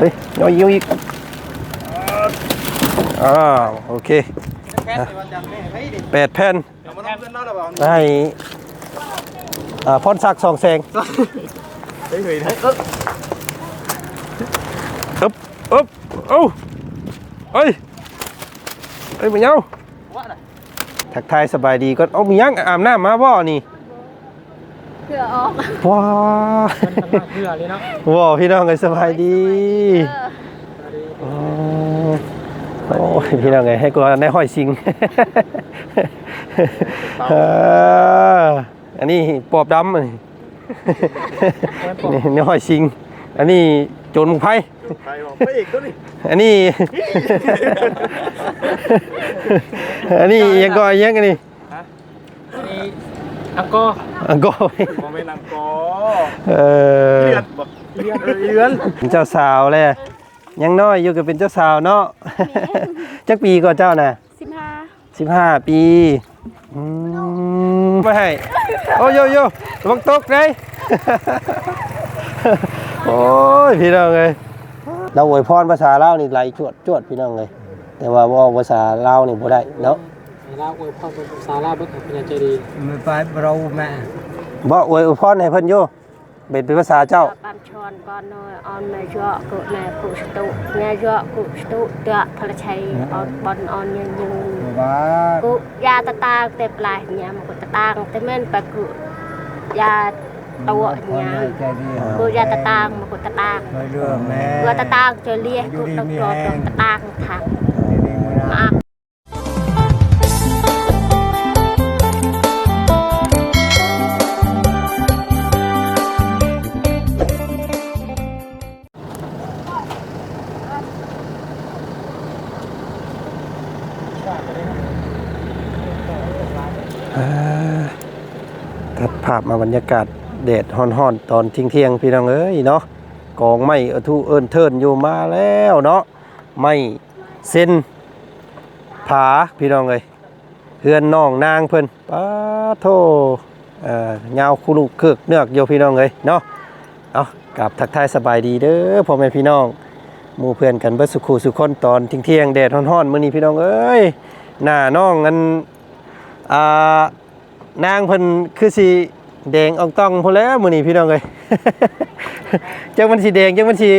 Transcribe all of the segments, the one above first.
เฮ้ยย่อยอีกอ้าวโอเคแปดแผ่นเดี๋ยวมาลองเพื่อนเล่าระบาดให้อ่าพรศักดิ์สองแสงเฮ้ยเฮ้ยอึ๊บอึ๊บเอ้าเอ้ยเอ้ยมึงเอ้าทักทายสบายดีก็เอามียังอาบน้ำมาบ่นี่ เพื่อออกว้ามันทำมาเพื่อเลยเนาะว้าพี่น้องเอ้ยสบายดีเอออ๋อโอ้ยพี่น้องเอ้ยให้กูได้ห้อยซิงเอออันนี้ปอบดำอันนี้นี่นี่ห้อยซิง อันนี้โจรมุงไพ่ไปบอกไปอีกตัวนี้อันนี้ อันนี้ยังก็ยังอันนี้นี่ อังกอร์อังก็โมเมนต์อังกอเออเลือนบอกเลือนเลือนเป็นเจ้าสาวเลยยังน้อยอยู่กับเป็นเจ้าสาวเนาะจักปีก็เจ้าน่ะสิบห้าสิบห้าปีอืมไม่ให้โอ้โยโย่ระวังตกเลยโอ้ยพี่น้องเลยเราอวยพรภาษาลาวนี่ไหลจวดจวดพี่น้องเลยแต่ว่าเว่าภาษาลาวนี่บ่ได้เนาะ แล้วอวยพรภาษาลาเบิกขับพญาเจดีย์ไม่ไปเราแม่บอกอวยพ่อในเพิ่นโยเป็นภาษาเจ้าปัมชอนก่อนน้อยออนแม่ย่อกุแม่กุสตุแม่ย่อกุสตุเตะพลชัยออนบอลออนยังยืนกุยาตาตางเต็มลายเนี่ยมันกุตาตางเต็มเม่นปะกุยาตัวเนี่ยกุยาตะตางมันกุตาตางกูตาตางจะเลี้ยกูต้องรอตาตางทางาพมาบรรยากาศแดดฮ้อนๆตอนทิงเที่ยงพี่น้องเอ้ยเนาะกองไม้อทุเอินเทินอยู่มาแล้วเนาะไม้เส้นผาพี่น้องเอ้ยเฮือนน้องนางเพิ่นป้าโทเอ่อยาคุลุเคือกเนือกอยู่พี่น้องเอ้ยเนาะเอากับทักทายสบายดีเด้อพ่อแม่พี่น้องหมู่เพื่อนกันเบิดสุขุสุขคนตอนทิงเที่ยงแดดฮ้อนๆมื้อนี้พี่น้องเอ้ยหน้าน้องอันอ่านางเพิ่นคือสี แดงอองตองพอแล้วมือนี้พี่น้องเอ้ยจังมันสีแดงจังมันสี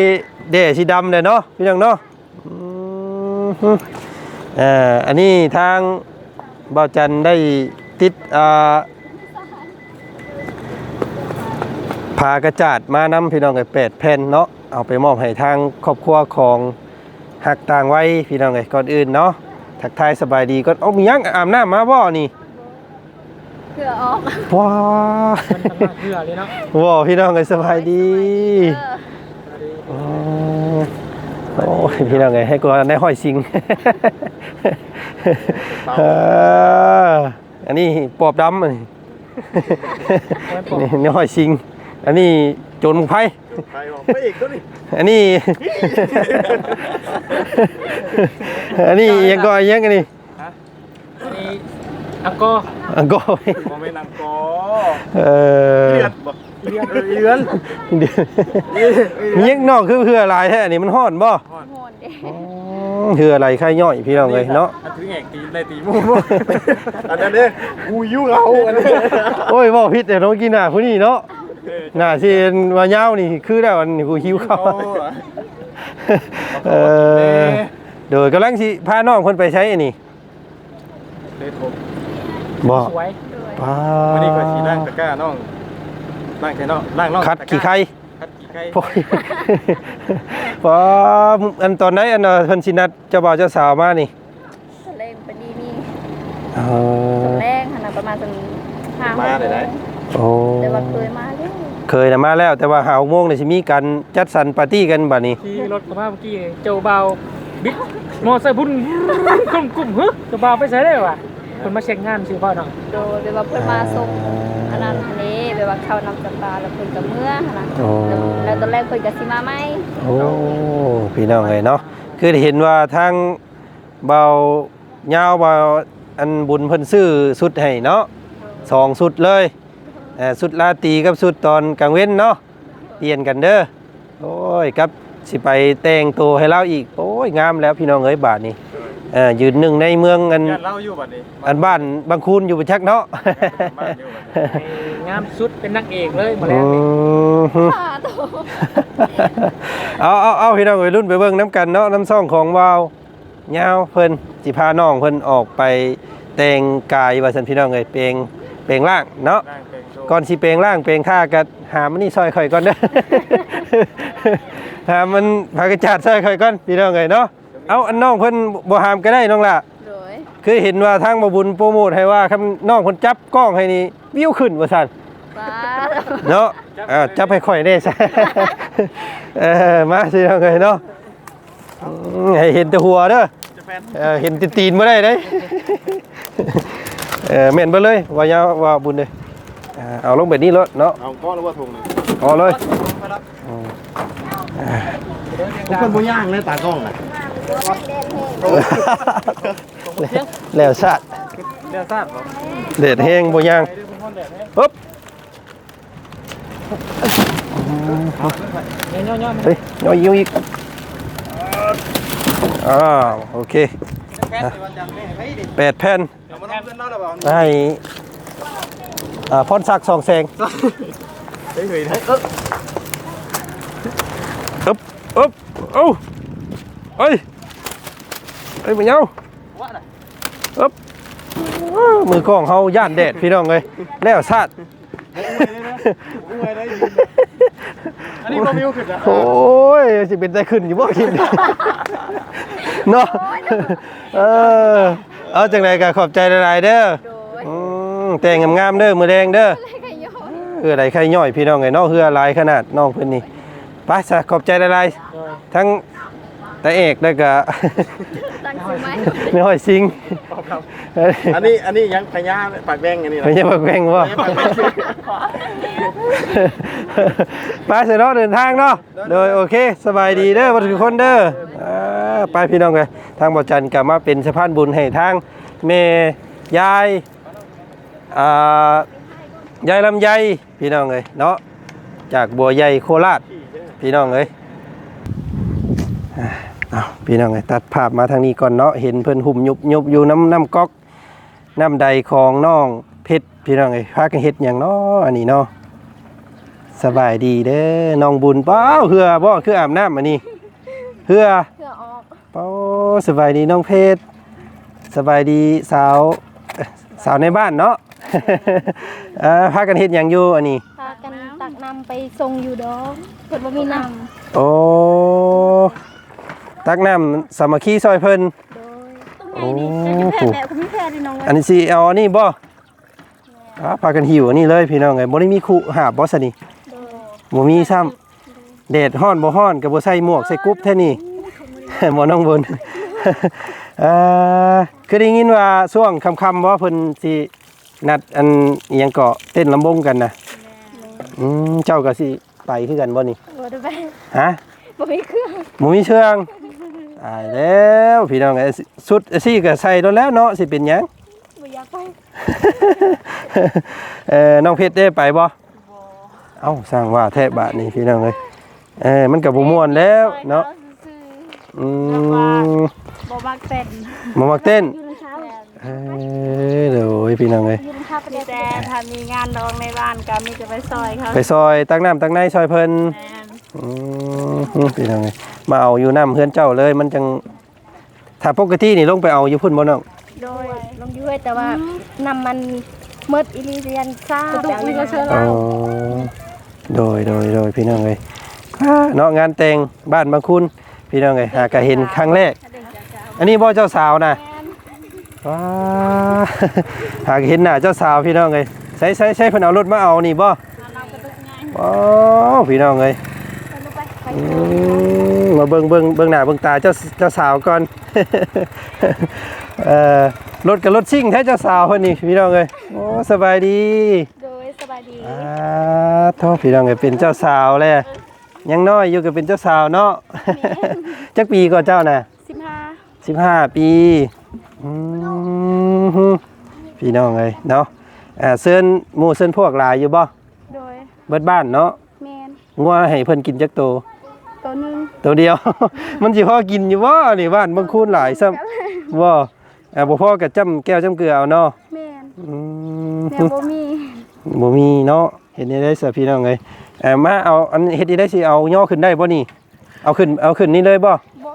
แดงสีดำเลยเนาะพี่น้องเนาะอืมฮึเอ่ออันนี้ทางบ่าวจันได้ติดอ่าพากระจาดมานำพี่น้องเอ้ย8แผ่นเนาะเอาไปมอบให้ทางครอบครัวของหักต่างไว้พี่น้องเอ้ยก่อนอื่นเนาะทักทายสบายดีก็เอามียังอาบน้ำมาบ่นี่ เพื่อออกว้ามันทำมาเพื่อเลยเนาะว้าวพี่น้องเอ้ยสบายดีเอออ๋อโอ้ยพี่น้องไงให้กูได้ห้อยซิงเอออันนี้ปอบดำอันนี้นี่นี่ห้อยซิง อันนี้โจรมุงไพ่ไปบอกไปอีกตัวนี้อันนี้ อันนี้ยังก็ยังอันนี้นี่ อังกอร์อังก็โมเมนต์อังกอเออเลือนบอกเลือนเลือนเดี๋ยวมียังนอกคือเพื่ออะไรแท้อันนี้มันฮ้อนบ่โหดเด้อ๋อเพื่ออะไรค่ายย่อยพี่น้องเลยเนาะอันที่แงกตีได้ตีมูมูอันนั้นเนี่ยกูยุ่งเอาอันนี้โอ้ยบ่ผิดแต่น้องกินหน้าผู้นี้เนาะหน้าสิว่ายาวนี่คือแล้วอันนี้กูหิวข้าวเออโดยกำลังสิพาน้องเพิ่นไปใช้อันนี้เลยผม บ่สวยป้าวันนี้ก็สีนั่งตะกร้าน้องนั่งแค่น้องนั่งน้องคัดกี่ไข่คัดกี่ไข่โอ้ยป้าอันตอนไหนอันน่ะเพิ่นสินัดเจ้าบ่าวเจ้าสาวมานี่ทะเลปดีนี่เออแรงขนาดประมาณสักห้ามาได้ไหนโอ้แต่ว่าเคยมาแล้วเคยน่ะมาแล้วแต่ว่าหาโมงนี่สิมีการจัดสรรปาร์ตี้กันบัดนี้ขี่รถเข้ามาเมื่อกี้เจ้าเบาบิ๊กมอไซค์บุญกลุ่มกลุ่มฮึเจ้าเบาไปใส่ได้วะ คนมาเช็คงานสิพ่อเนาะโดยแบบว่าเพิ่นมาส่งอันนั้นอันนี้แบบว่าเข้านำจับปลาแล้วเพิ่นก็เมื่อหั่นน่ะโอ้ แล้วตอนแรกเพิ่นก็สิมาไหมโอ้พี่น้องเลยเนาะคือเห็นว่าทางเบายาวเบาอันบุญเพิ่นซื้อสุดให้เนาะสองสุดเลยเอ่อสุดลาตรีกับสุดตอนกลางเว้นเนาะเปลี่ยนกันเด้อโอ้ยครับสิไปแต่งตัวให้เราอีกโอ้ยงามแล้วพี่น้องเอ้ยบาทนี้เออยืนหนึ่งในเมืองอันญาติเล่าอยู่บัดนี้อันบ้านบางคูนอยู่ประชักเนาะบ้านอยู่บัดนี้งามสุดเป็นนักเอกเลยมาอืแล้วนี่มฮึเอาเอาเอาพี่น้องวัยรุ่นไปเบิ่งน้ำกันเนาะน้ำซ่องของวาวยาวเพิ่นสิพาน้องเพิ่นออกไปแต่งกายว่าซั่นพี่น้องเอ้ยเปลงเปลงร่างเนาะร่างเป็นโชว์ก่อนสิเปลงร่างเปลงท่าก็หามันนี่ซอยข่อยก่อนเด้อ หามันพากระจาดซอยข่อยก่อนพี่น้องเอ้ยเนาะ เอาอันน้องเพิ่นบ่หามก็ได้น้องล่ะโดยเคยเห็นว่าทางบ่บุญโปรโมทให้ว่าคำน้องเพิ่นจับกล้องให้นี่วิวขึ้นว่าซั่นป้าเนาะอ่าจับให้ข่อยได้ซะเออมาสิน้องเอ้ยเนาะอืมให้เห็นแต่หัวเด้อจะแฟนเออเห็นตีนๆบ่ได้เด้ เออแม่นเบ่เลย ว่ายาวว่าบุญเด้อ่าเอาลงแบบนี้รถเนาะเอาก้อนหรือว่าถุงนึงเอาเลยทุกคนบ่ย่างเลยตากล้องน่ะ แล้วชาติเดี๋ยวทราบบ่เด็ดแห้งบ่ย่างปึ๊บย่อๆๆเฮ้ยย่อยยิงอีกอ้าวโอเคแฟนสิวันจันทร์แม่ไปดิแปดแผ่นเอามาน้องเพื่อนเนาะแล้วบ่ให้อ่าพรศักดิ์สองแสงเฮ้ยเฮ้ยเฮ้ยอึ๊บอึ๊บเอ้าเอ้ย เอ้ยมาเงาอึ๊บอ้าวมือกล้องเฮาย่านแดดพี่น้องเอ้ยแล้วชาติอุ้ยได้ยินอันนี้บ่มิวขึ้นนะโอ้ยสิเป็นใจขึ้นอยู่บ่กินเนาะเออเอาจังไดก็ขอบใจหลายๆเด้อโดยอืมแต่งงามๆเด้อมือแดงเด้อขยอยเออไหลไข่ย่อยพี่น้องไงเนาะเฮือหลายขนาดน้องเพิ่นนี่ไปซะขอบใจหลายๆทั้ง ตาเอกแล้วก็ ตั้งชื่อไหมไม่ห้อยซิงอันนี้อันนี้ยังพญาปากแดงอันนี้นะไม่ใช่บักแวงบ่ พญาปากแดง ไปเสร็จเนาะเดินทางเนาะ โดยโอเค สบายดีเด้อบ่ทุกคนเด้ออ่าไปพี่น้องเลยทางบ่จันก็มาเป็นสะพานบุญให้ทางแม่ยายอ่ายายลำไยพี่น้องเลยเนาะ จากบัวใหญ่โคราชพี่น้องเลยอ่าเอาพี่น้องเลยตัดภาพมาทางนี้ก่อนเนาะเห็นเพิ่นหุ่มยุบยุบอยู่น้ำน้ำก๊อกน้ำใดของน้องเพชรพี่น้องเลยพากันเฮ็ดหยังเนาะอันนี้เนาะสบายดีเด้อน้องบุญเป้าเหือบ่คืออาบน้ำอันนี้เหือเพื่อออกเป้าสบายดีน้องเพชรสบายดีสาวเอ่อสาวในบ้านเนาะอ่าพากันเฮ็ดหยังอยู่อันนี้พากันตักนำไปทรงอยู่ดอกเพิ่นบ่มีน้โอ้ ตักน้ำสามัคคีซอยเพิ่นำโดยโอ้แพโหทย์แบบคุณมีแพทย์ดิน้องอันนี้สิเอาอันนี้บ่อ่าพากันหิวอันนี้เลยพี่น้องไงบ่ได้มีคู่หาบบ่ซะนี่โดยบ่มีซ้ำแดดฮ้อนบ่ฮ้อนก็บ่ใส่หมวกใส่กุ๊บแท้นี่หมอน้องบนอ่าคือได้ยินว่าช่วงค่ำๆว่าเพิ่นสินัดอันอิหยังเกาะเต้นลำบงกันนะอืมเจ้าก็สิไปคือกันบ่นี่บ่ได้ไปฮะบ่มีเครื่องบ่มีเชืองตายแล้วพี่น้องไอ้สุดซี่ก็ใส่แล้วแล้วเนาะสิเป็นหยังบ่อยากไปเออน้องเพชรได้ไปบ่เอ้าสร้างว่าแทบบาทนี่พี่น้องเอ้ยเออมันก็บ่ม่วนแล้วเนาะอืมบ่มักเต้นมามักเต้นอยู่ในเช้าเออเดี๋ยวพี่น้องเอ้ย อยู่ในเช้าไปมีแต่ถ้ามีงานดองในบ้านก็มีจะไปซอยเขาไปซอยตั้งน้ำตั้งในซอยเพิ่นแม่นอืมพี่น้องเอ้ย มาเอาอยู่น้ำเพื่อนเจ้าเลย มันจังถ้าปกตินี่ลงไปเอาอยู่พุ่นบ่น้องโดยลงอยู่เว้ยแต่ว่าน้ำมันหมดอีหลีเรียนซ่าแบบนี้ก็เชิญอ๋อโดยโดยโดยพี่น้องเอ้ยอ่าเนาะงานแต่งบ้านบางคุณพี่น้องเอ้ยหากะเห็นครั้งแรก อันนี้บ่เจ้าสาวนะว้าหากเห็นหน้าเจ้าสาวพี่น้องเอ้ยใช้ใช้ใช้เพิ่นเอารถมาเอานี่บ่อ๋อพี่น้องเอ้ยอื มมาเบิ่งเบิ่งเบิ่งหน้าเบิ่งตาเจ้าเจ้าสาวก่อนเอ่อรถกับรถซิ่งแท้เจ้าสาวเพิ่นนี่พี่น้องเอ้ยโอ้สบายดีโดยสบายดีอ่าโทษพี่น้องเอ้ยเป็นเจ้าสาวแล้วยังน้อยอยู่ก็เป็นเจ้าสาวเนาะจักปีก็เจ้าน่ะ15 15ปีอืมฮึพี่น้องเอ้ยเนาะอ่าเซินหมู่เซินพวกหลายอยู่บ่โดยเบิดบ้านเนาะแมนองัวให้เพิ่นกินจักโตตัวหนึง ตัวเดียว มันสิพอกินอยู่บ่นี่บ้านบางคูนหลายซ้ำบ่อ่าบ่พอกับจ้ำแก้วจ้ำเกลือเอาเนาะแม่นอืมแม่บ่มีบ่มีเนาะเฮ็ดได้ได้ซะพี่น้องเอ้ยเอ่อมาเอาอันเฮ็ดได้ได้สิเอาย่อขึ้นได้บ่นี่ เอาขึ้นเอาขึ้นนี่เลยบ่บ่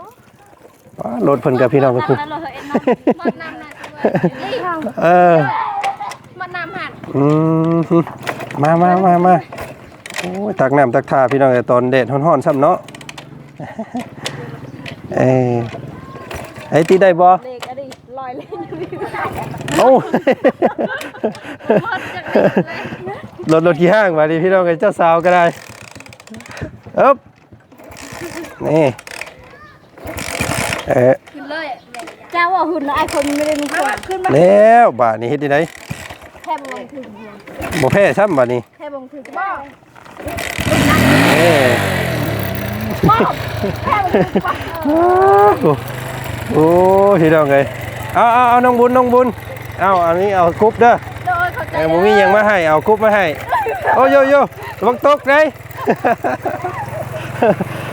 ว้ารถเพิ่นกับพี่น้องก็คือแล้วเราเห็นน้ำมันน้ำน่ะนี่เฮาเออมันน้ำหันอืมมามามามาโอ้ยตักน้ำตักท่าพี่น้องเอ้ยตอนแดดร้อนๆซ้ำเนาะ เอ้ยไอ้ตีได้บ่เด็กอันนี้ลอยเล่นอยู่นี่เอ้าหมดจากนี้เลยรถรถกี่ห้างมาดิพี่น้องกับเจ้าสาวก็ได้เอ๊บนี่เอ๊ะขึ้นเลยเจ้าว่าหุ่นไอ้คนไม่ได้มีคนขึ้นมาแล้วบาทนี้เฮ็ดได้แค่บงถึงบ่แพ้ซ้ำบาทนี้แค่บงถึงบ้าเอ้โอ้ โอ้พี่น้องเอ้ยเอาเอาเอาน้องบุญน้องบุญเอาอันนี้เอาคุบเด้อโดยเขาใจเอ้บ่มีหยังมาให้เอาคุบมาให้โอ้โยโย่ระวังตกเลย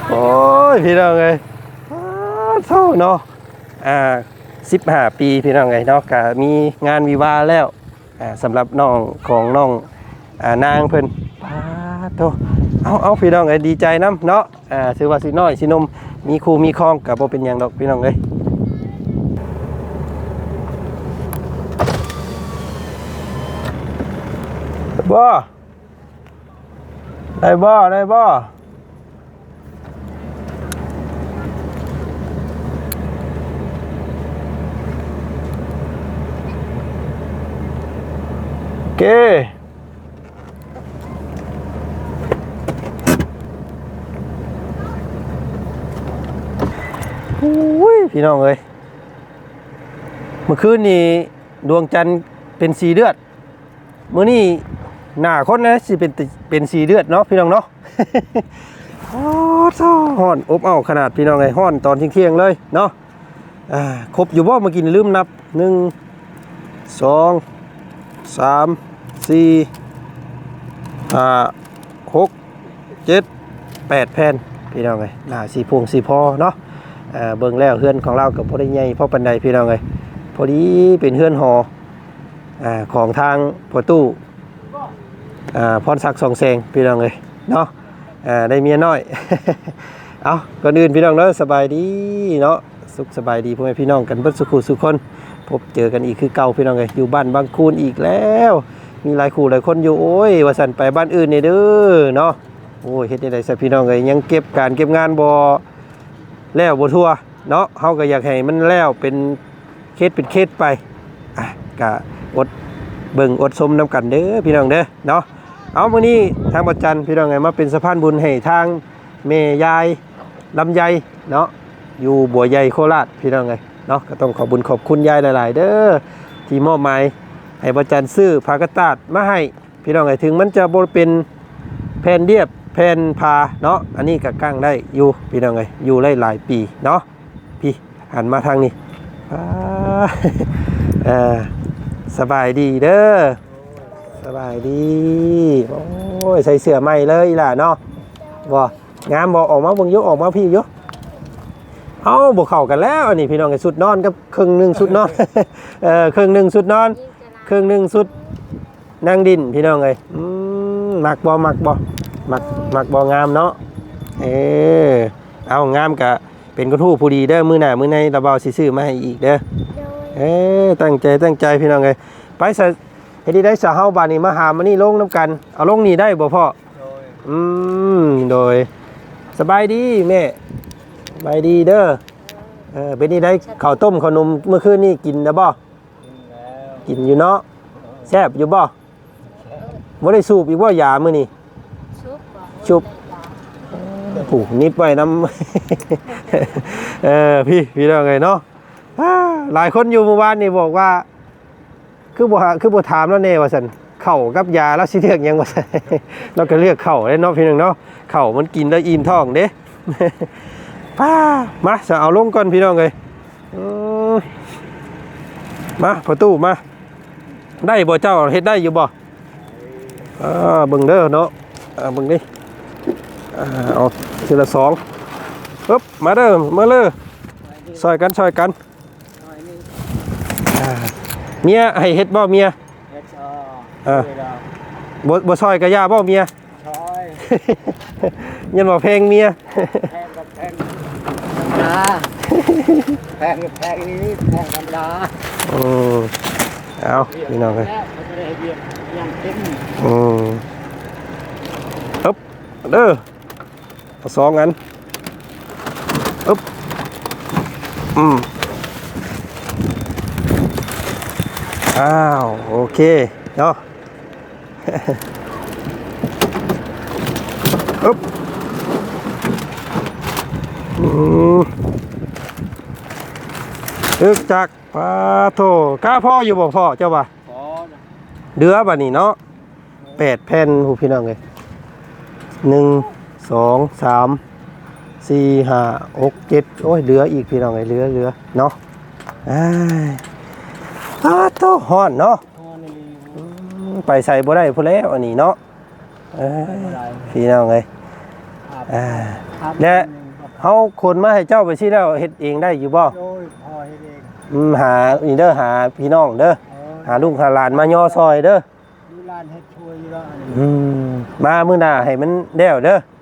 โอ้ยพี่น้องเอ้ยอ้าวเท่าเนาะอ่า15ปีพี่น้องเอ้ยเนาะก็มีงานวิวาห์แล้วอ่าสำหรับน้องของน้องอ่านางเพิ่นป้า โตเอาเอาพี่น้องเอ้ยดีใจนํเนาะอ่าถือว่าสิน้อยสินมมีครูมีครองก็บ่เป็นหยังดอกพี่น้องเอ้ยบ่ได้บ่ได้บ่โอเค อุ้ยพี่น้องเอ้ยเมื่อคืนนี้ดวงจันทร์เป็นสีเลือดเมื้อนี้หน้าคนนะสิเป็นเป็นสีเลือดเนาะพี่น้องเนาะโอ้ท้อฮ้อนอบเอาขนาดพี่น้องไงฮ้อนตอนเที่ยงเลยเนาะอ่าครบอยู่บ่เมื่อกี้ลืมนับหนึ่งสองสามสี่ห้าหกเจ็ดแปดแผ่นพี่น้องไงหน้าสีพวงสีพอเนาะ เบิ่งแล้วเฮือนของเรากับพอได้ใหญ่พอปันใดพี่น้องไงพอดีเป็นเฮือนหออของทางพอตู้พรศักดิ์สองแสงพี่น้องเลยเนาะได้เมียน้อย เอาก่อนอื่นพี่น้องเนาะสบายดีเนาะสุขสบายดีพ่อแม่พี่น้องกันเบิดสุขุสุขคนพบเจอกันอีกคือเก่าพี่น้องเลยอยู่บ้านบางคูนอีกแล้ว มีหลายคู่หลายคนอยู่โอ้ยว่าสันไปบ้านอื่นเนี่ยเด้อเนาะโอ้ยเฮ็ดได้ไดซะพี่น้องเลยยังเก็บการเก็บงานบ่ แล้วบ่ทั่วเนาะเฮาก็อยากให้มันแล้วเป็นเคสเป็นเคสไปอะก็อดเบิ่งอดชมนํกันเด้อพี่น้องเด้อเนาะเอามื้อนี้ทางบัจจันทร์พี่น้องไงมาเป็นสะพานบุญให้ทางแม่ยายลำไยเนาะอยู่บัวใหญ่โคราชพี่น้องไงเนาะก็ต้องขอบุญขอบคุณยายหลาย ๆ เด้อที่มอบหมายให้บัจจันทร์ซื้อผ้ากระตาดมาให้พี่น้องไงถึงมันจะบ่เป็นแผ่นเรียบ ผ่นพาเนาะอันนี้ก็กั้งได้อยู่พี่น้องไงอยู่ได้หลายปีเนาะพี่หันมาทางนี้อ่าสบายดีเด้อสบายดีโอ้ยใส่เสื้อใหม่เลยล่ะเนาะบ่งามบ่ออกมาบิ่งอยกออกมาพี่ยกเอ้าบ่เข้ากันแล้วอันนี้พี่น้องไอ้สุดนอนกับครึ่งหนึ่งสุดนอนเออครึ่งหนึ่งสุดนอนครึ่งหนึ่งสุดนั่งดินพี่น้องเอ้ยมมักบ่มักบ่ มักมักบ่งามเนาะเออเอางามกะเป็นกระทู้ผู้ดีเด้อมื้อหน้ามื้อในระเบาสิซื้อมาให้อีกเด้อเอ้ตั้งใจตั้งใจพี่น้องเอ้ยไปใส่เฮ็ดดีได้สาเฮาบานนี้มาหามานี่ลงน้ำกันเอาลงนี่ได้บ่พ่ออืมโดยสบายดีแม่สบายดีเด้อเออเป็นนี่ได้ข้าวต้มขนมเมื่อคืนนี่กินแล้วบ่กินอยู่เนาะแซ่บอยู่บ่บ่ได้สูบอีกบ่ยามื้อนี้ซุ ชุบผูกนิบไว้น้ำเออพี่พี่น้องไงเนาะหลายคนอยู่เมื่อวานนี่บอกว่า คือบ่คือบ่ถามแล้วแน่ว่าซั่นเข่ากับยาแล้วสิเลือกยังว่าซั่นเราก็เลือกเข่าได้เนาะพี่น้องเนาะเข่ามันกินแล้วอิ่มท้องเด้ป้ามาจะเอาลงก่อนพี่น้องเลยมาประตูมา ได้บ่เจ้าเฮ็ดได้อยู่บ่อ่าเบิ่งเด้อเนาะอ่าเบิ่งดิ เอาทีละสองปึ๊บมาเด้อมาเลยซอยกันซอยกันอ่าเมียให้เฮ็ดบ่เมียเฮ็ดอ๋อเออเวลาบ่บ่ซอยกะยาบ่เมียช้อยยันบ่เพลงเมียแพงกับแพงธรรมดาแพงกับแพงนี้แพงธรรมดาอืมเอาพี่น้องเอ้ยแล้วมันจะได้เรียนอย่างเต็มอืมอึ๊บเด้อ เอาสองอันอึ๊บอืมอ้าว โอเคเนาะอึ๊บอืมอึกจักปาโถกล้าพ่ออยู่บ่พ่อเจ้าบ่ะขอเดือบ่ะนี่เนาะแปดแผ่นหูพี่น้องเลยหนึ่ง สองสามสี่ห้าหกเจ็ดโอ้ยเหลืออีกพี่น้องเลยเหลือเหลือเนาะอ้ายปาโตฮ้อนเนาะพอนี่อืมไปใส่บ่ได้พุ่นแล้วอันนี้เนาะเอ้ยอะไรพี่น้องเลยครับอ่าครับและเฮาคนมาให้เจ้าไปชี้แล้วเฮ็ดเองได้อยู่บ่โอ้ยพอเฮ็ดเองอืมหานี่เด้อหาพี่น้องเด้อเออหาลูกหาหลานมาย่อซอยเด้อ ดูร้านเฮ็ดช่วยอยู่แล้วอันนี้อืมมามื้อหน้าให้มันแล้วเด้อโอ้ย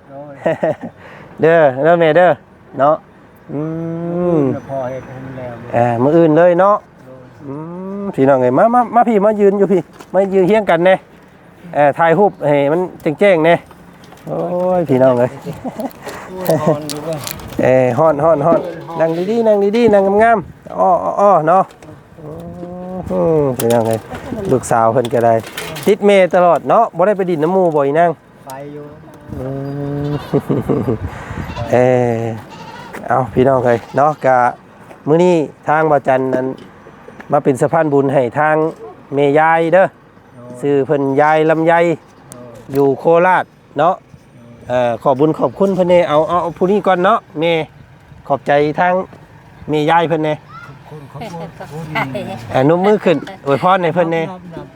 เด้อเด้อแม่เด้อเนาะอืมแล้วพอเฮ็ดให้มันแล้วเอ่ามื้ออื่นเลยเนาะโดยอืมพี่น้องเอ้ยมามามาพี่มายืนอยู่พี่ มายืนเฮียงกันแน่เอ่อถ่ายรูปให้มันแจ้งๆแน่โอ้ยพี่น้องเอ้ยโอ้ยพอนดูว่าเอ้ยฮ้อนฮ้อนฮ้อนนั่งดีๆนั่งดีๆนั่งงามๆอ้ออ้ออ้อเนาะอืมพี่น้องเอ้ยลูกสาวเพิ่นก็ได้ ติดเมย์ตลอดเนาะบ่ได้ไปดินน้ำหมู่บ่อยนั่งไปอยู่อืม เออเอาพี่น้องเลยเนาะกะมื้อนี้ทางบ่จันนั้นมาเป็นสะพานบุญให้ทางเมยายเด้อซื้อเพิ่นยายลำไยอยู่โคราชเนาะเอ่อขอบุญขอบคุณเพิ่นเน่เอาเอาเอาผู้นี้ก่อนเนาะเมขอบใจทางเมยายเพิ่นเน่คุณขอบคุณขอบคุณเอ่อนุ่มมือขึ้นอวยพรให้เพิ่นเน่นับนับ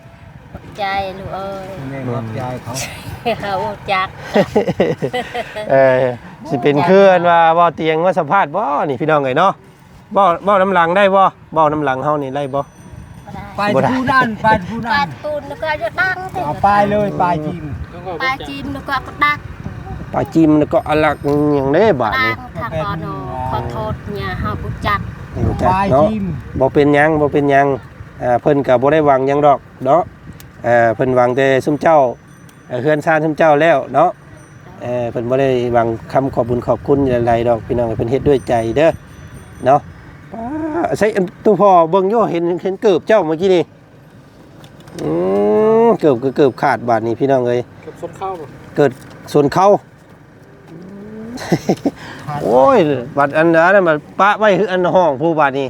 ใจลูกเอ้ยแม่ขอบใจเขาเขาจักเออสิเป็นเคลื่อนว่าบ่เตียงว่าสัมภาษณ์บ่นี่พี่น้องเอ้ยเนาะบ่บ่น้ำหลังได้บ่บ่น้ำหลังเฮานี่ได้บ่ไปผู้นั่นไปผู้ปนั่ลานตูนแล้วก็จะดังเอาไปเลยไปจริงปลาจีนแล้วก็กระดักปลาจิ้มแล้วก็อลักอย่างนี้บาดดันี่งทางกอนอขอโทษเนี่ยเฮาบุจักจัไปกเนาะจิมบ่เป็นหยังบ่เป็นหยังอ่าเพิ่นก็บ่ได้หวังหยังดอกเนาะ เอ่อเพิ่นหวังแต่ซุมเจ้าเอ่อเฮือนซ่านซุมเจ้าแล้วเนาะเอ่อเพิ่นบ่ได้หวังคำขอบบุญขอบคุณอะไรดอกพี่น้องเพิ่นเฮ็ดด้วยใจเด้อเนาะป้าใส่อันตู้พ่อเบิ่งอยู่เห็นเห็นเกือบเจ้าเมื่อกี้นี่อืมเกือบก็เกือบขาดบาดนี้พี่น้องเอ้ย เกับสมเข้าบ่เกิดส่วนเขาโอ้ย บัดอันนั้นมันปะไว้คืออันห้องผู้บาดนี้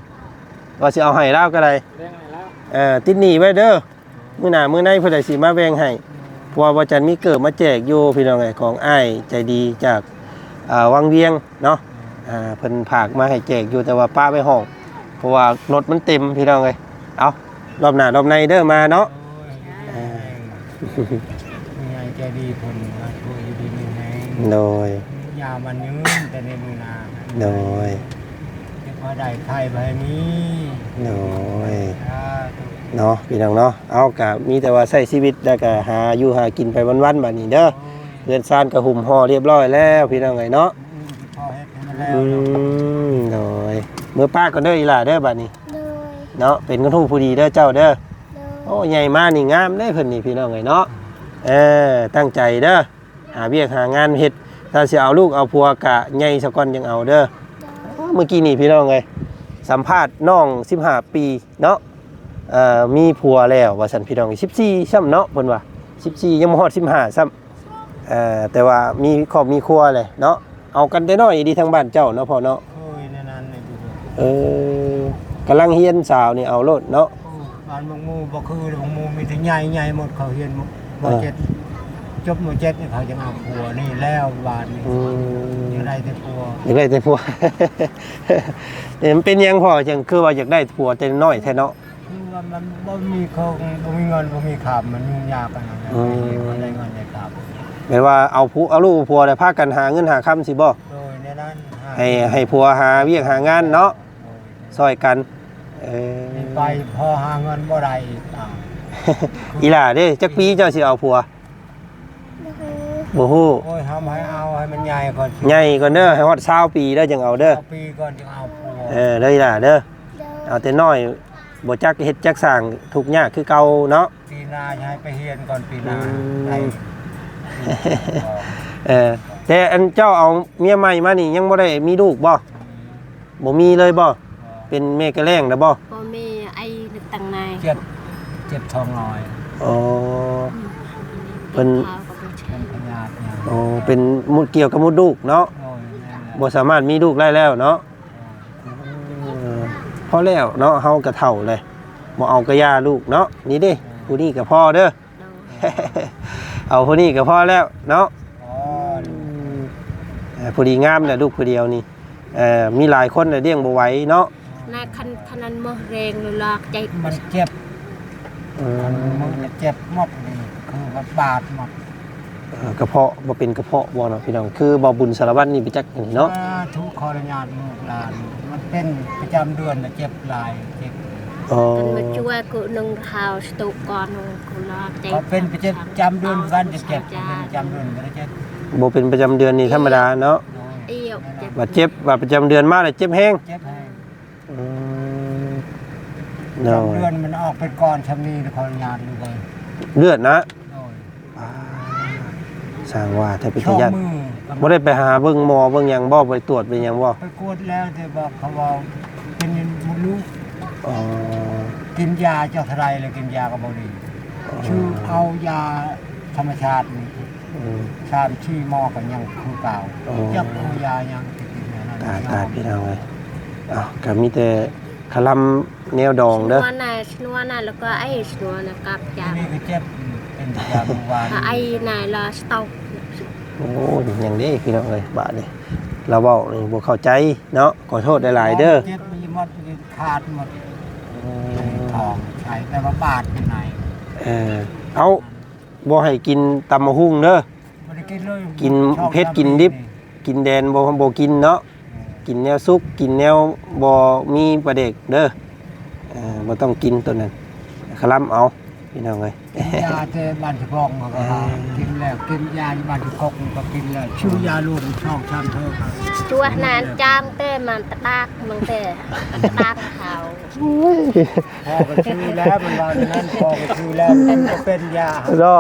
ว่าสิเอาให้เล่าก็ได้แรงไงแล้ว เอ่อติดหนีไว้เด้อ มื้อหน้ามื้อในเพิ่นได้สิมาแบ่งให้เพราะว่าบ่จันมีเกิดมาแจกอยู่พี่น้องไอ้ของอ้ายใจดีจากอ่าวังเวียงเนาะอ่าเพิ่นผากมาให้แจกอยู่แต่ว่าป้าไว้ห้องเพราะว่ารถมันเต็มพี่น้องเอ้ยเอารอบหน้ารอบในเด้อมาเนาะอ้ยยังไงใจดีคนมาช่วยอยู่ดีมีแรงโดยยามันยืนแต่ในมือนา โดย จะพอได้ไข่ใบมีโดยถ้าเนาะพี่น้องเนาะเอากะมีแต่ว่าใช้ชีวิตแล้วก็หาอยู่หากินไปวันๆบัดนี้เด้อเรือนซ่านก็หุ่มห่อเรียบร้อยแล้วพี่น้องเอ้ยเนาะพอเฮ็ดให้มันแล้วอืมโดยเมื่อป้าก็เด้ออีหล่าเด้อบัดนี้เลยเนาะเป็นกระทู้ผู้ดีเด้อเจ้าเด้อเลยโอ้ใหญ่มากนี่งามเด้อเพิ่นนี่พี่น้องเอ้ยเนาะเออตั้งใจเด้อหาเวียกหางานเฮ็ดถ้าสิเอาลูกเอาผัวกะใหญ่ซะก่อนยังเอาเด้อ เมื่อกี้นี่พี่น้องเอ้ยสัมภาษณ์น้อง15ปีเนาะเอ่อมีผัวแล้วว่าซั่นพี่น้อง14ซ้ำเนาะเพิ่นว่า14ยังบ่ฮอด15ซ้ำเอ่อแต่ว่ามีครอบมีครัวเลยเนาะเอากันแต่น้อยดีทางบ้านเจ้าเนาะพ่อเนาะโอ้ยในนั้นเลยดูเออกำลังเฮียนสาวนี่เอาโลดเนาะโอ้บ้านบางหมูบ่คือ บางหมูมีแต่ใหญ่ใหญ่หมดเขาเฮียนหมดบ่เออเจ็ด จบหมดเจ็ดนี่เขาจะเอาผัวนี่แล้วบ้านนี่อืมยังได้แต่ผัวอยากได้แต่ผัวเห็นเป็นหยังพ่อจังคือว่าอยากได้ผัวแต่น้อยแท้เนาะ คือว่ามันบ่มีเขาบ่มีเงินบ่มีขับมันยุ่งยากกันนะอืมมันได้เงินได้ขับแปลว่าเอาผู้เอาลูกผัวได้พากันหาเงินหาค่ำสิบ่โดยในนั้นให้ให้ผัวหาเวียกหางานเนาะซอยกันเออนี่ไปพอหาเงินบ่ได้อ่าอีหล่าเด้จักปีเจ้าสิเอาผัว บ่ฮู้โอ้ยทำให้เอาให้มันใหญ่ก่อนสิใหญ่ก่อนเด้อให้ฮอด20ปีแล้วจังเอาเด้อเอาปีก่อนจึงเอาผัวเออเด้ออีหล่าเด้อเอาแต่น้อยบ่จักเฮ็ดจักสร้างทุกข์ยากคือเก่าเนาะ ปีหน้าจะให้ไปเฮียนก่อนปีหน้าอืม ได้เออแต่อันเจ้าเอาเมียใหม่มานี่ยังบ่ได้มีลูกบ่บ่มีเลยบ่เป็นแม่กะแล้งนะบ่พ่อแม่ไอ้นึกตังนายเจ็บเจ็บท้องน้อย อ๋อ เพิ่นข้าวกับบ่ใช่เป็นพ ยาธิเนี่ยอ๋อเป็นมุดเกี่ยวกับมุดลูกเนาะโอ้ยแม่นแหละบ่สามารถมีลูกได้แล้วเนาะเออพอแล้วเนาะเฮาก็เฒ่าเลยบ่เอากระยาลูกเนาะนี่เด้ผู้นี้ก็พอเด้อ เอาผู้นี้ก็พอแล้วเนาะ อ๋อเอ่อผู้ดีงามน่ะลูกผู้เดียวนี่เอ่อมีหลายคนน่ะเลี้ยงบ่ไหวเนาะนายคันทนันมะเรงเลยลากใจมันเจ็บเอมันอมันเจ็บหมดนี่คือมันบาดหมดเอ่อ กระเพาะบ่เป็นกระเพาะบ่เนาะพี่น้องคือบ่บุญสารวัตรนี่ไปจักนี่เนาะสทุกขออนุญาตลูกหลาน มันเป็นประจำเดือนน่ะเจ็บหลายเจ็บอ๋อกันมาช่วยกูนึงข่าวสตุกก่อนกูลากใจก็เป็นประจำเดือนกันจะเจ็บเป็นประจำเดือนก็ได้เจ็บบ่เป็นประจำเดือนนี่ธรรมดาเนาะเอี้ยวเจ็บว่าเจ็บว่าประจำเดือนมาแล้วเจ็บแฮงเจ็บให้อืมประเนาะจำเดือนมันออกเป็นก้อนชำนีขออนุญาตลูกเลยเลือดนะโอ้ย สร้างว่าถ้าเป็นช่องญาติมือบ่ได้ไปหาเบิ่งหมอเบิ่งหยังบ่ไปตรวจเป็นหยังบ่ไปกวดแล้วแต่บอกเขาว่าเป็นมดลูกอ๋อกินยาเจ้าทรายเลยกินยาก็บ่ดีชื่อเอายาธรรมชาตินี่อืม ชามชี้หม้อกันยังคือเก่าอ๋อ จับเอายายังติดอยู่ในนั้นตายตายพี่น้องเอ้ยอ้าวก็มีแต่คลำแนวดองเด้อ ชนวนน่ะชนวนน่ะแล้วก็ไอ้ชนวนน่ะกับจานี่ก็เจ็บเป็นยาเมื่อวาน ไอ้นายละสตอก โอ้ยอย่างนี้พี่น้องเอ้ยบาดนี่เราเว้านี่บ่เข้าใจเนาะขอโทษหลายๆเด้อเจ็บมีหมดมีขาดหมดทองใช่แต่ว่าบาดเป็นไหนเออเอาบ่ให้กินตำมะฮุ่งเด้อไม่ได้กินเลยกินชอบเผ็ดกินดิบ กินแดนบ่บ่กินเนาะกินแนวซุกกินแนวบ่มีประเด็กเด้อเออบ่ต้องกินตัวนั้นคลำเอา พี่น้องเอ้ยกินยาแต่บ้านที่พองเขาก็หากินแล้วกินยาที่บ้านที่กกก็กินแล้วชื่อยาลูกช่องชามเธอครับชัวนานจามเต้มันตะตากมึงเต้ตะตากเขาพ่อก็ชื่อแล้วมันว่าอย่างนั้นพ่อก็ชื่อแล้วมันก็เป็นยารอ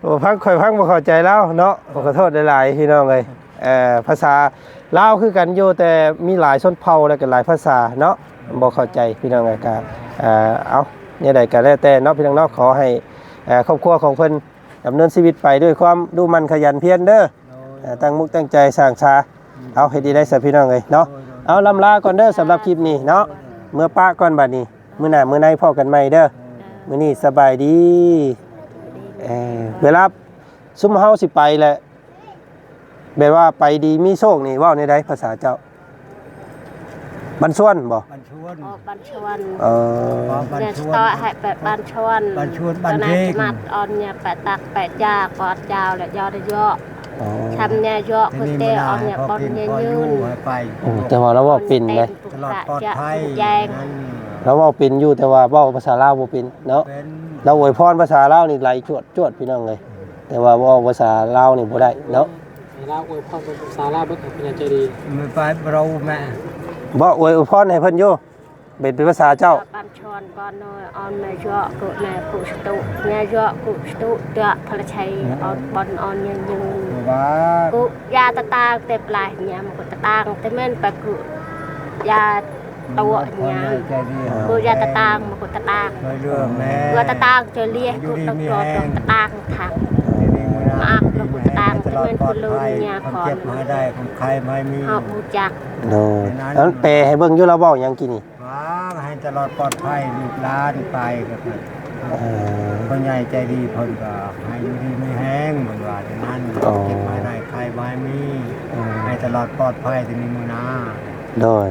โอ้พังข่อยพังบ่เข้าใจแล้วเนาะขอโทษหลายๆพี่น้องเอ้ยเอ่อภาษาลาวคือกันอยู่แต่มีหลายชนเผ่าแล้วก็หลายภาษาเนาะบ่เข้าใจพี่น้องเอ้ยก็เอ่อเอา เนี่ยใดก็แล้วแต่เนาะพี่น้องเนาะขอให้ครอบครัวของเพิ่นดำเนินชีวิตไปด้วยความดูมันขยันเพียรเด้อเอ่อตั้งมุกตั้งใจสร้างชาเอาให้ดีได้สิพี่น้องเอ้ยเนาะเอาลำลาก่อนเด้อสำหรับคลิปนี้เนาะเมื่อป้าก่อนบัดนี้มื้อหน้ามื้อในพ่อกันใหม่เด้อมื้อนี้สบายดีเออเวลาซุมเฮาสิไปแหละแบบว่าไปดีมีโชคนี่ว่าในใดภาษาเจ้า บันส่วนบ่บันชวนออกบันชวนเออบันเนี่ยชสวนตอให้แปดบันชวนบันชวนบันตอเพลงมัดออนเนี่ยแปดตักแปดยากอดยาวและยอดเยอะอ๋อทำเนี่ยเยอะคือเตะออนเนี่ยบอลเนี่ยยืนให้ไปโอ้แต่ว่าเราเว้าเป็นเลยตลอดปลอดภัยแยงนั่นเราเว้าเป็นอยู่แต่ว่าเว้าภาษาลาวบ่เป็นเนาะเป็นเราอวยพรภาษาลาวนี่ไหลจวดจวดพี่น้องเลยแต่ว่าเว้าภาษาลาวนี่บ่ได้เนาะลาอวยพรเป็นภาษาลาวเบิ่งให้เป็นใจดีไม่ไปเราแม่ บ่อวยพรให้เพิ่นอยู่เป็นเป็นภาษาเจ้าบันชวนก่อนน้อยออนมาเยอะกูแม่กูสตุเนี่ยเยอะกูสตุเตะทะเลชัยออนบอลออนยังยืนว่ากูยาตะตางเต็ปลายเนี่ยมันก็ตะตางแต่แม่นไปกูยาตัวเนี่ยใจดีกูยาตะตางมันก็ตะตางช่วยเหลือแม่กูตะตางเจอเลียกูต้องรอต้องตะตางทางมา กแล้วก็ตามที่มันคือลืมเนี่ยก่อนเจ็บมาได้ของใครไม่มีเฮาบูจักโดยนั้นแปลให้เบิ่งอยู่เราเว้าหยังกินนี่ว้างให้ตลอดปลอดภัยลูกหลานไปก็คือเอ่อคนใหญ่ใจดีเพิ่นก็ให้อยู่ดีไม่แห้งเหมือนว่าอย่างนั้นอ๋อเจ็บมาได้ใครไม่มีให้ตลอดปลอดภัยที่นี่มือหนาโดย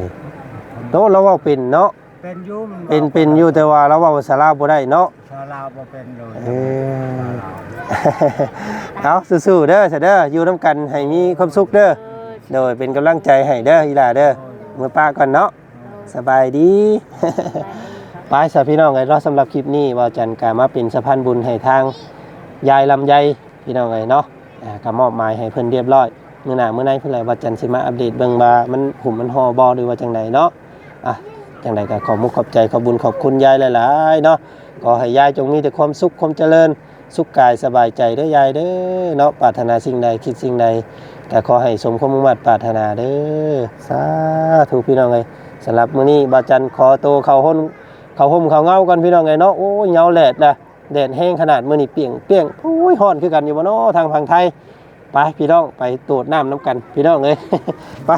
โตเราเว้าเป็นเนาะ เป็นอยุ่มเป็นเป็นอยู่แต่ว่าเราเว้าภาษาลาวบ่ได้เนาะ ชาวลาวบ่เป็นเลยเออ เอาสู้ๆเด้อซะเด้ออยู่นํกันให้มีความสุขเด้อเออโดยเป็นกำลังใจให้เด้ออีหล่าเด้อมื้อป้าก่อนเนาะสบายดี ไปสาพี่น้องไงรอสำหรับคลิปนี้ว่าจันกามาเป็นสะพานบุญให้ทางยายลำไยพี่น้องไงเนาะอ่าก็มอบหมายให้เพิ่นเรียบร้อยมื้อหน้ามื้อไหนเพิ่นเลยว่าจันสิมาอัปเดตเบิ่งว่ามันหุ่มมันฮอบอหรือว่าจังไดเนาะอะ จังไดก็ขอมุกขอบใจขอบบุญขอบคุณยายหลายๆเนาะขอให้ยายจงมีแต่ความสุขความเจริญ สุขกายสบายใจเด้อยายเด้อเนาะปรารถนาสิ่งใดคิดสิ่งใดก็ขอให้สมความมุ่งมั่นปรารถนาเด้อสาธุพี่น้องเอ้ยสำหรับมื้อนี้บาจันขอโตเข้าห้นเขาห่มเขาเงากันพี่น้องไงเนาะโอ้ยเงาแหลดนะแดดแห้งขนาดมือนี่เปียงเปียงโอ้ยฮ้อนคือกันอยู่บ่เนาะทางฝั่งไทยไปพี่น้องไปตรวจน้ำน้ำกันพี่น้องเลยไป